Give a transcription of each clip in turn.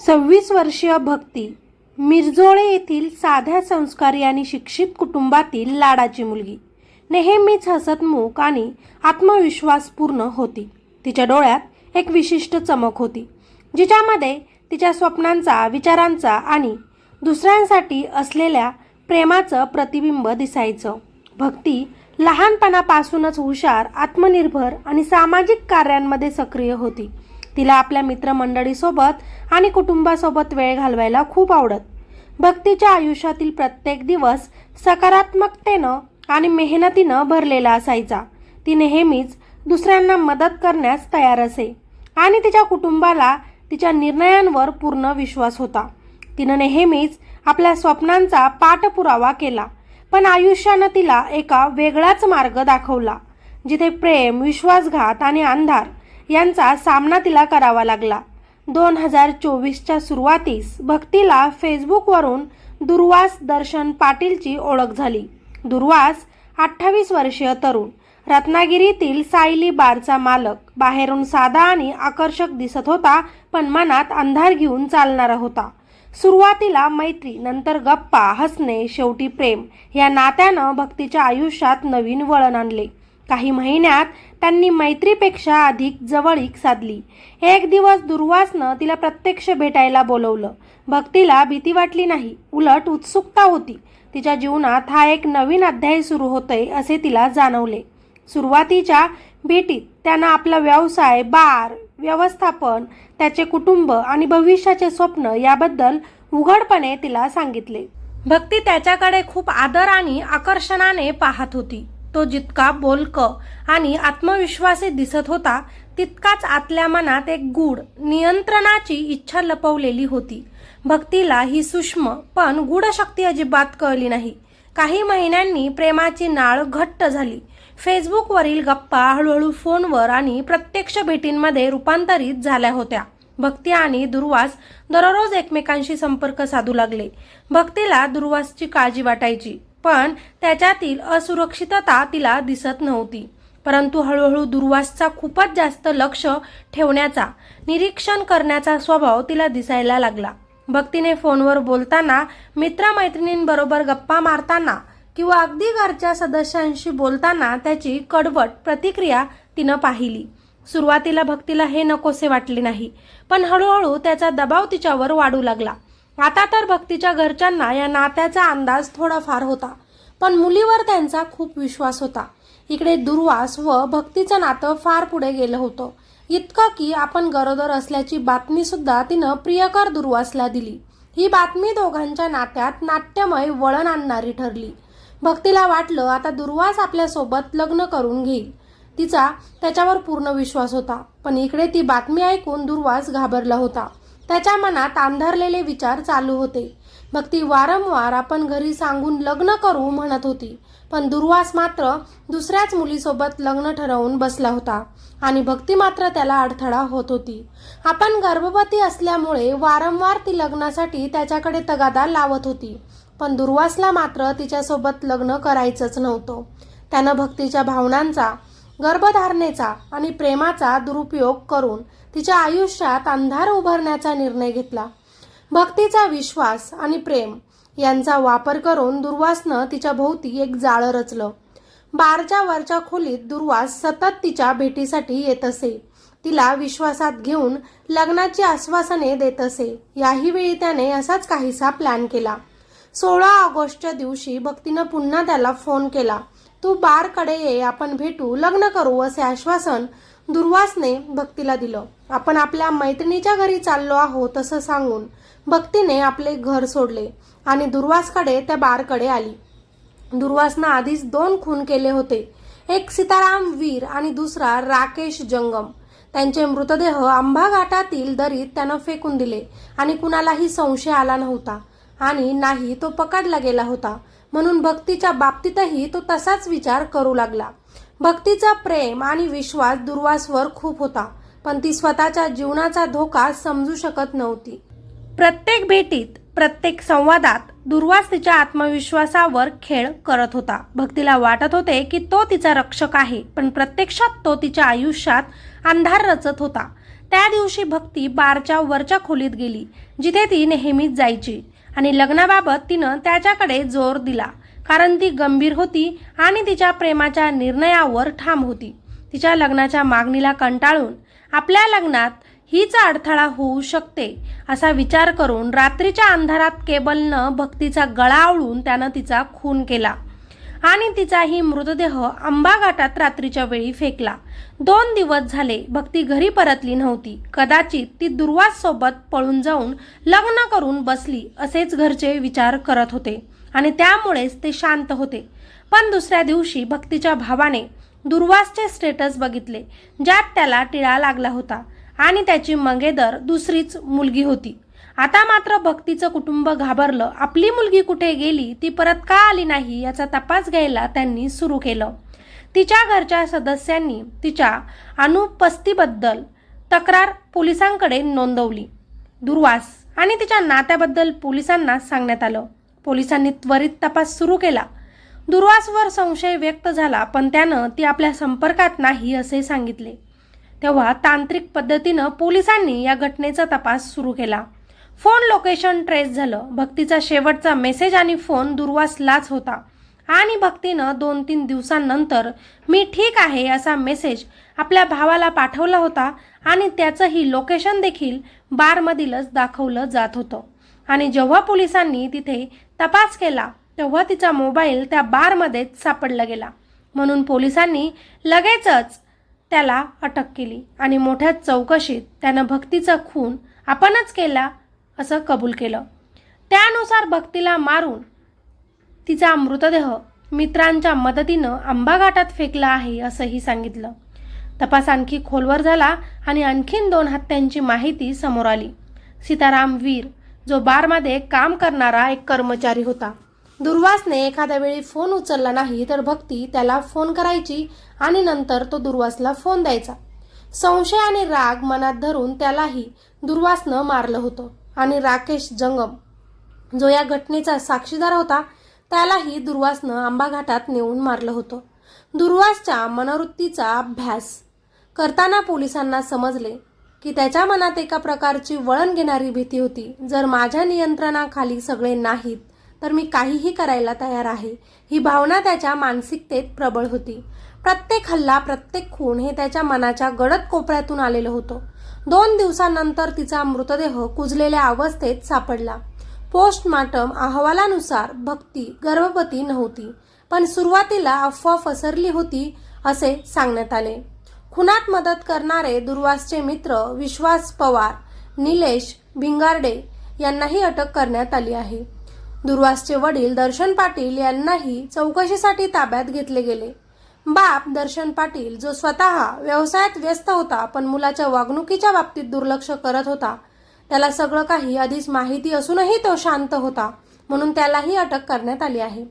सव्वीस वर्षीय भक्ती मिरजोळे येथील साध्या संस्कारी आणि शिक्षित कुटुंबातील लाडाची मुलगी. नेहमीच हसतमुख आणि आत्मविश्वासपूर्ण होती. तिच्या डोळ्यात एक विशिष्ट चमक होती जिच्यामध्ये तिच्या स्वप्नांचा विचारांचा आणि दुसऱ्यांसाठी असलेल्या प्रेमाचं प्रतिबिंब दिसायचं. भक्ती लहानपणापासूनच हुशार आत्मनिर्भर आणि सामाजिक कार्यांमध्ये सक्रिय होती. तिला आपल्या मित्रमंडळीसोबत आणि कुटुंबासोबत वेळ घालवायला खूप आवडत. भक्तीच्या आयुष्यातील प्रत्येक दिवस सकारात्मकतेनं आणि मेहनतीनं भरलेला असायचा. ती नेहमीच दुसऱ्यांना मदत करण्यास तयार असे आणि तिच्या कुटुंबाला तिच्या निर्णयांवर पूर्ण विश्वास होता. तिनं नेहमीच आपल्या स्वप्नांचा पाठपुरावा केला पण आयुष्यानं तिला एका वेगळाच मार्ग दाखवला जिथे प्रेम विश्वासघात आणि अंधार यांचा सामना तिला करावा लागला. दोन हजार चोवीसच्या सुरुवातीस भक्तीला फेसबुकवरून दुर्वास दर्शन पाटीलची ओळख झाली. दुर्वास अठ्ठावीस वर्षीय तरुण. रत्नागिरीतील सायली बारचा मालक. बाहेरून साधा आणि आकर्षक दिसत होता पण मनात अंधार घेऊन चालणारा होता. सुरुवातीला मैत्री नंतर गप्पा हसणे शेवटी प्रेम या नात्यानं भक्तीच्या आयुष्यात नवीन वळण आणले. काही महिन्यात त्यांनी मैत्रीपेक्षा अधिक जवळीक साधली. एक दिवस दुर्वासनं तिला प्रत्यक्ष भेटायला बोलवलं. भक्तीला भीती वाटली नाही. उलट उत्सुकता होती. तिच्या जीवनात हा एक नवीन अध्याय सुरू होतोय असे तिला जाणवले. सुरुवातीच्या भेटीत त्यानं आपला व्यवसाय बार व्यवस्थापन त्याचे कुटुंब आणि भविष्याचे स्वप्न याबद्दल उघडपणे तिला सांगितले. भक्ती त्याच्याकडे खूप आदर आणि आकर्षणाने पाहत होती. तो जितका बोलक आणि आत्मविश्वासी दिसत होता तितकाच आतल्या मनात एक गूढ नियंत्रणाची इच्छा लपवलेली होती. भक्तीला ही सूक्ष्म पण गूढ शक्ती अजिबात कळली नाही. काही महिन्यांनी प्रेमाची नाळ घट्ट झाली. फेसबुकवरील गप्पा हळूहळू फोनवर आणि प्रत्यक्ष भेटींमध्ये रूपांतरित झाल्या होत्या. भक्ती आणि दुर्वास दररोज एकमेकांशी संपर्क साधू लागले. भक्तीला दुर्वासची काळजी वाटायची. पण त्याच्यातील असुरक्षितता तिला दिसत नव्हती. परंतु हळूहळू दुर्वासचा खूपच जास्त लक्ष ठेवण्याचा निरीक्षण करण्याचा स्वभाव तिला दिसायला लागला. भक्तीने फोनवर बोलताना मित्रमैत्रिणींबरोबर गप्पा मारताना किंवा अगदी घरच्या सदस्यांशी बोलताना त्याची कडवट प्रतिक्रिया तिनं पाहिली. सुरुवातीला भक्तीला हे नकोसे वाटले नाही पण हळूहळू त्याचा दबाव तिच्यावर वाढू लागला. आता तर भक्तीच्या घरच्यांना या नात्याचा अंदाज थोडाफार होता. पण मुलीवर त्यांचा खूप विश्वास होता. इकडे दुर्वास व भक्तीचं नातं फार पुढे गेलं होतं. इतकं की आपण गरोदर असल्याची बातमीसुद्धा तिनं प्रियकर दुर्वासला दिली. ही बातमी दोघांच्या नात्यात नाट्यमय वळण आणणारी ठरली. भक्तीला वाटलं आता दुर्वास आपल्यासोबत लग्न करून घेईल. तिचा त्याच्यावर पूर्ण विश्वास होता. पण इकडे ती बातमी ऐकून दुर्वास घाबरला होता. त्याच्या मनात अंधारलेले विचार चालू होते. भक्ती वारंवार आपण घरी सांगून लग्न करू म्हणत होती. पण दुर्वास मात्र दुसऱ्याच मुलीसोबत लग्न ठरवून बसला होता आणि भक्ती मात्र त्याला अडथळा होत होती. आपण गर्भवती असल्यामुळे वारंवार ती लग्नासाठी त्याच्याकडे तगादा लावत होती. पण दुर्वासला मात्र तिच्यासोबत लग्न करायचंच नव्हतं. त्यानं भक्तीच्या भावनांचा गर्भधारणेचा आणि प्रेमाचा दुरुपयोग करून तिच्या आयुष्यात अंधार उभारण्याचा निर्णय घेतला. भक्तीचा विश्वास आणि प्रेम यांचा वापर करून दुर्वासनं तिच्या भोवती एक जाळं रचलं. बारच्या वरच्या खोलीत दुर्वास सतत तिच्या भेटीसाठी येत असे. तिला विश्वासात घेऊन लग्नाची आश्वासने देत असे. याही वेळी त्याने असाच काहीसा प्लॅन केला. सोळा ऑगस्टच्या दिवशी भक्तीनं पुन्हा त्याला फोन केला. तू बारकडे ये आपण भेटू लग्न करू असे आश्वासन दुर्वासने भक्तीला दिलं. आपण आपल्या मैत्रिणीच्या घरी चाललो आहोत असं सांगून भक्तीने आपले घर सोडले आणि दुर्वासकडे त्या बारकडे आली. दुर्वासनं आधीच दोन खून केले होते. एक सीताराम वीर आणि दुसरा राकेश जंगम. त्यांचे मृतदेह आंबा घाटातील दरीत त्यानं फेकून दिले आणि कुणालाही संशय आला नव्हता. आणि नाही तो पकडला गेला होता. म्हणून भक्तीच्या बाबतीतही तो तसाच विचार करू लागला. भक्तीचा प्रेम आणि विश्वास दुर्वासवर खूप होता पण ती स्वतःच्या जीवनाचा धोका समजू शकत नव्हती. प्रत्येक भेटीत प्रत्येक संवादात दुर्वास तिच्या आत्मविश्वासावर खेळ करत होता. भक्तीला वाटत होते की तो तिचा रक्षक आहे पण प्रत्यक्षात तो तिच्या आयुष्यात अंधार रचत होता. त्या दिवशी भक्ती बारच्या वरच्या खोलीत गेली जिथे ती नेहमीच जायची. आणि लग्नाबाबत तिनं त्याच्याकडे जोर दिला. कारण ती गंभीर होती आणि तिच्या प्रेमाच्या निर्णयावर ठाम होती. तिच्या लग्नाच्या मागणीला कंटाळून आपल्या लग्नात हीच अडथळा होऊ शकते असा विचार करून रात्रीच्या अंधारात केबलनं भक्तीचा गळा आवळून त्यानं तिचा खून केला. आणि तिचाही मृतदेह आंबा घाटात रात्रीच्या वेळी फेकला. दोन दिवस झाले भक्ती घरी परतली नव्हती. कदाचित ती दुर्वास सोबत पळून जाऊन लग्न करून बसली असेच घरचे विचार करत होते आणि त्यामुळेच ते शांत होते. पण दुसऱ्या दिवशी भक्तीच्या भावाने दुर्वासचे स्टेटस बघितले ज्यात त्याला टिळा लागला होता आणि त्याची मंगेदर दुसरीच मुलगी होती. आता मात्र भक्तीचं कुटुंब घाबरलं. आपली मुलगी कुठे गेली ती परत का आली नाही याचा तपास घ्यायला त्यांनी सुरू केलं. तिच्या घरच्या सदस्यांनी तिच्या अनुपस्थितीबद्दल तक्रार पोलिसांकडे नोंदवली. दुर्वास आणि तिच्या नात्याबद्दल पोलिसांना सांगण्यात आलं. पोलिसांनी त्वरित तपास सुरू केला. दुर्वासवर संशय व्यक्त झाला पण त्यानं ती आपल्या संपर्कात नाही असे सांगितले. तेव्हा तांत्रिक पद्धतीनं पोलिसांनी या घटनेचा तपास सुरू केला. फोन लोकेशन ट्रेस झालं. भक्तीचा शेवटचा मेसेज आणि फोन दुर्वासलाच होता. आणि भक्तीनं दोन तीन दिवसांनंतर मी ठीक आहे असा मेसेज आपल्या भावाला पाठवला होता आणि त्याचंही लोकेशन देखील बारमधीलच दाखवलं जात होतं. आणि जेव्हा पोलिसांनी तिथे तपास केला तेव्हा तिचा मोबाईल त्या बारमध्येच सापडला गेला. म्हणून पोलिसांनी लगेचच त्याला अटक केली आणि मोठ्या चौकशीत त्यानं भक्तीचा खून आपणच केला असं कबूल केलं. त्यानुसार भक्तीला मारून तिचा मृतदेह मित्रांच्या मदतीनं आंबाघाटात फेकला आहे असंही सांगितलं. तपास आणखी खोलवर झाला आणि आणखीन दोन हत्यांची माहिती समोर आली. सीताराम वीर जो बारमध्ये काम करणारा एक कर्मचारी होता. दुर्वासने एखाद्या वेळी फोन उचलला नाही तर भक्ती त्याला फोन करायची आणि नंतर तो दुर्वासला फोन द्यायचा. संशय आणि राग मनात धरून त्यालाही दुर्वासनं मारलं होतं. आणि राकेश जंगम जो या घटनेचा साक्षीदार होता त्यालाही दुर्वासनं आंबा घाटात नेऊन मारलं होतं. दुर्वासच्या मनोवृत्तीचा अभ्यास करताना पोलिसांना समजले की त्याच्या मनात एका प्रकारची वळण घेणारी भीती होती. जर माझ्या नियंत्रणाखाली सगळे नाहीत तर मी काहीही करायला तयार आहे. ही भावना त्याच्या मानसिकतेत प्रबळ होती. प्रत्येक हल्ला प्रत्येक खून हे त्याच्या मनाच्या गडद कोपऱ्यातून आलेलं होतं. दोन दिवसानंतर तिचा मृतदेह कुजलेल्या अवस्थेत सापडला. पोस्टमार्टम अहवालानुसार भक्ती गर्भवती नव्हती पण सुरुवातीला अफवा पसरली होती असे सांगण्यात आले. खुनात मदत करणारे दुर्वासचे मित्र विश्वास पवार निलेश भिंगारडे यांनाही अटक करण्यात आली आहे. दुर्वासचे वडील दर्शन पाटील यांनाही चौकशीसाठी ताब्यात घेतले गेले. बाप दर्शन पाटील जो स्वतः व्यवसायात व्यस्त होता पण मुलाच्या वागणुकीच्या बाबतीत दुर्लक्ष करत होता. त्याला सगळं काही आधीच माहिती असूनही तो शांत होता म्हणून त्यालाही अटक करण्यात आली आहे.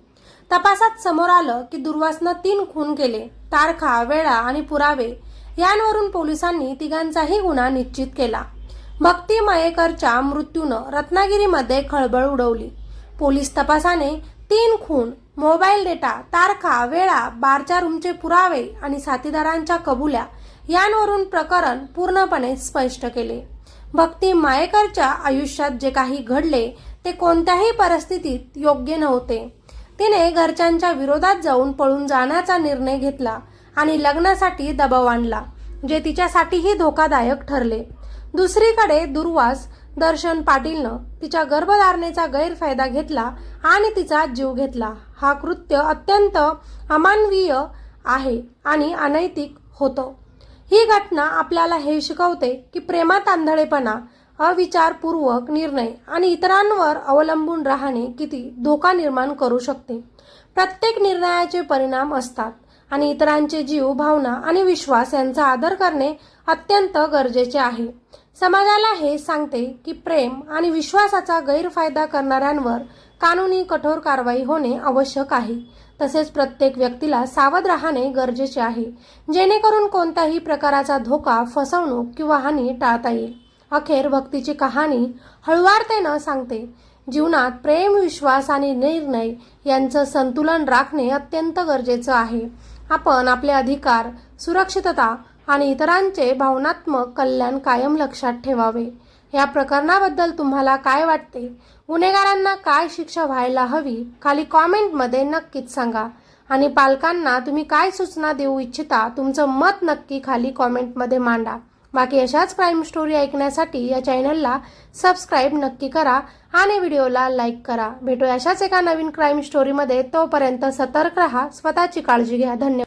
तपासात समोर आलं की दुर्वासनं तीन खून केले तारखा वेळा आणि पुरावे यांवरून पोलिसांनी तिघांचाही गुन्हा निश्चित केला. भक्ती मयेकरच्या मृत्यूनं रत्नागिरीमध्ये खळबळ उडवली. पोलीस तपासाने तीन खून मोबाईल डेटा तारखा वेळा बारच्या रूमचे पुरावे आणि साथीदारांच्या कबुल्या यांवरून प्रकरण पूर्णपणे स्पष्ट केले. भक्ती मायेकरच्या आयुष्यात जे काही घडले ते कोणत्याही परिस्थितीत योग्य नव्हते. तिने घरच्यांच्या विरोधात जाऊन पळून जाण्याचा निर्णय घेतला आणि लग्नासाठी दबाव आणला जे तिच्यासाठीही धोकादायक ठरले. दुसरीकडे दुर्वास दर्शन पाटीलनं तिच्या गर्भधारणेचा गैरफायदा घेतला आणि तिचा जीव घेतला. हा कृत्य अत्यंत अमानवीय आहे आणि अनैतिक होतं. ही घटना आपल्याला हे शिकवते की प्रेमात आंधळेपणा अविचारपूर्वक निर्णय आणि इतरांवर अवलंबून राहणे किती धोका निर्माण करू शकते. प्रत्येक निर्णयाचे परिणाम असतात. आणि इतरांचे जीव भावना आणि विश्वास यांचा आदर करणे अत्यंत गरजेचे आहे. समाजाला हे सांगते की प्रेम आणि विश्वासाचा गैरफायदा करणाऱ्यांवर कानूनी कठोर कारवाई होणे आवश्यक आहे. तसेच प्रत्येक व्यक्तीला सावध राहणे गरजेचे आहे. जेणेकरून कोणत्याही प्रकाराचा धोका फसवणूक किंवा हानी टाळता येईल. अखेर भक्तीची कहाणी हळुवारतेनं सांगते जीवनात प्रेम विश्वास आणि निर्णय यांचं संतुलन राखणे अत्यंत गरजेचं आहे. आपण आपले अधिकार सुरक्षितता आणि इतरांचे भावनात्मक कल्याण कायम लक्षात ठेवावे. या प्रकरणाबद्दल तुम्हाला काय वाटते? गुन्हेगारांना काय शिक्षा व्हायला हवी? खाली कॉमेंटमध्ये नक्कीच सांगा. आणि पालकांना तुम्ही काय सूचना देऊ इच्छिता तुमचं मत नक्की खाली कॉमेंटमध्ये मांडा. बाकी अशाच क्राईम स्टोरी ऐकण्यासाठी या चॅनलला सबस्क्राईब नक्की करा आणि व्हिडिओला लाईक करा. भेटू अशाच एका नवीन क्राईम स्टोरीमध्ये तोपर्यंत सतर्क राहा. स्वतःची काळजी घ्या. धन्यवाद.